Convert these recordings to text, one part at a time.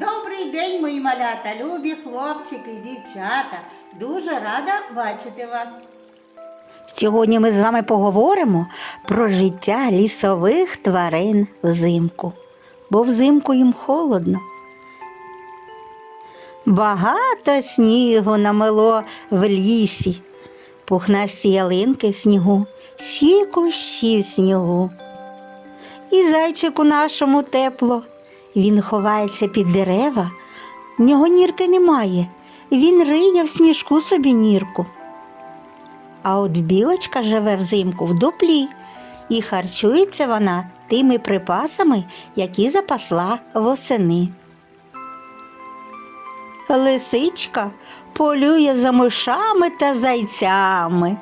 Добрий день, мої малята, любі хлопчики, дівчата. Дуже рада бачити вас. Сьогодні ми з вами поговоримо про життя лісових тварин взимку, бо взимку їм холодно. Багато снігу намело в лісі, пухнасті ялинки в снігу, всі кущі в снігу. І зайчику нашому тепло. Він ховається під дерева, в нього нірки немає. Він риє в сніжку собі нірку. А от білочка живе взимку в дуплі, і харчується вона тими припасами, які запасла восени. Лисичка полює за мишами та зайцями.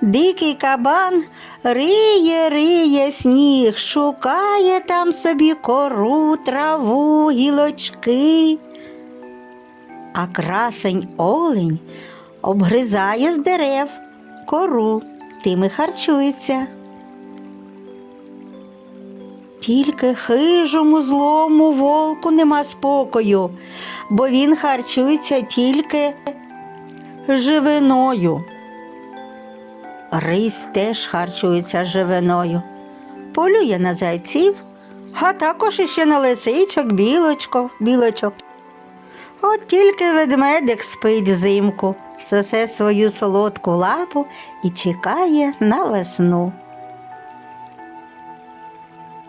Дикий кабан риє, риє сніг, шукає там собі кору, траву, гілочки. А красень олень обгризає з дерев кору, тим і харчується. Тільки хижому злому волку нема спокою, бо він харчується тільки живиною. Рись теж харчується живиною, полює на зайців, а також іще на лисичок, білочков, білочок. От тільки ведмедик спить взимку, сосе свою солодку лапу і чекає на весну.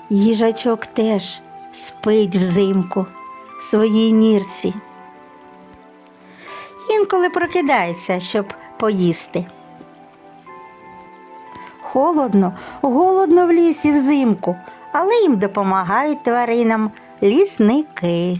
Їжачок теж спить взимку в своїй нірці. Інколи прокидається, щоб поїсти. Холодно, голодно в лісі взимку, але їм допомагають тваринам лісники.